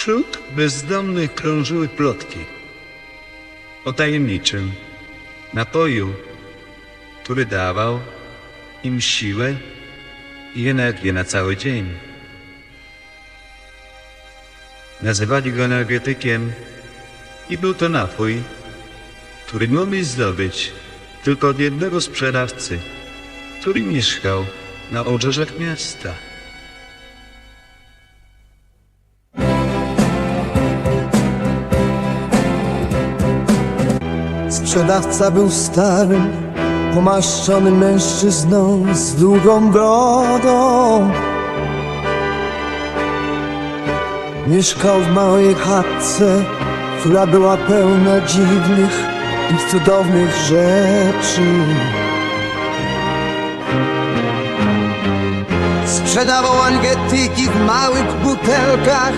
Wśród bezdomnych krążyły plotki o tajemniczym napoju, który dawał im siłę i energię na cały dzień. Nazywali go energetykiem i był to napój, który mogli zdobyć tylko od jednego sprzedawcy, który mieszkał na obrzeżach miasta. Sprzedawca był starym, pomaszczonym mężczyzną z długą brodą. Mieszkał w małej chatce, która była pełna dziwnych i cudownych rzeczy. Sprzedawał angetyki w małych butelkach,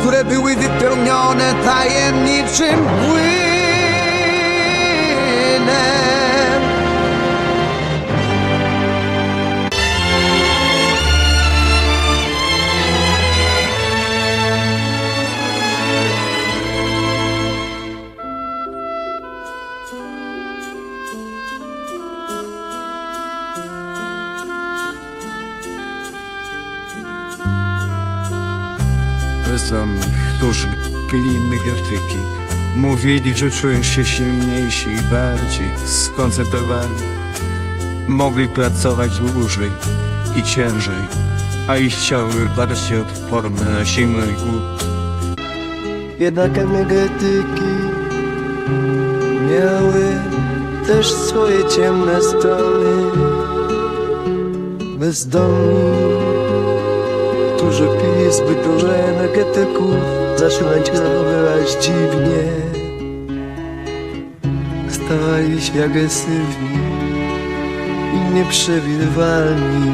które były wypełnione tajemniczym płynem. Bezdomnych, którzy pili. Mówili, że czują się silniejsi i bardziej skoncentrowani. Mogli pracować dłużej i ciężej, a ich ciało były bardziej odporne na zimno i głód. Jednak energetyki miały też swoje ciemne strony. Bezdomni, którzy pili zbyt dużo energetyków, zaczynać zachowywać dziwnie. Stawali się agresywni i nieprzewidywalni.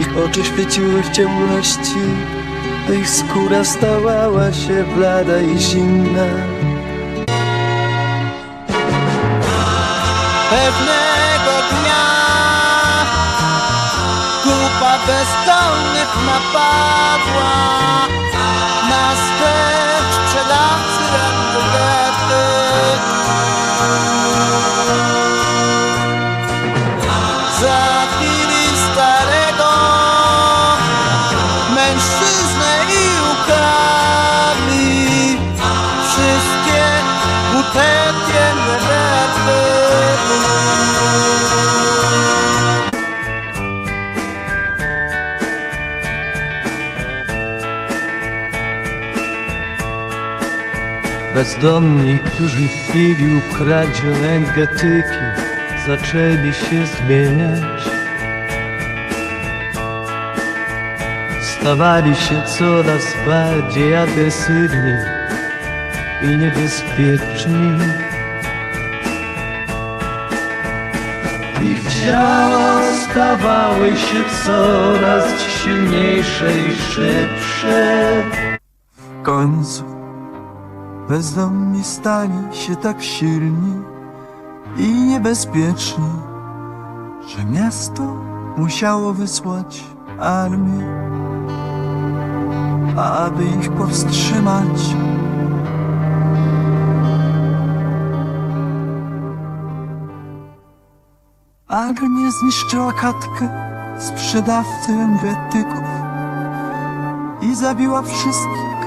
Ich oczy świeciły w ciemności, a ich skóra stawała się blada i zimna. Pewnego dnia bezdomnych napadła Bezdomni, którzy w chwili ukradziono energetyki, zaczęli się zmieniać. Stawali się coraz bardziej agresywni i niebezpieczni. Ich ciała stawały się coraz silniejsze i szybsze. W końcu bezdomni stali się tak silni i niebezpieczni, że miasto musiało wysłać armię, aby ich powstrzymać. Armia zniszczyła chatkę sprzedawcy energetyków i zabiła wszystkich,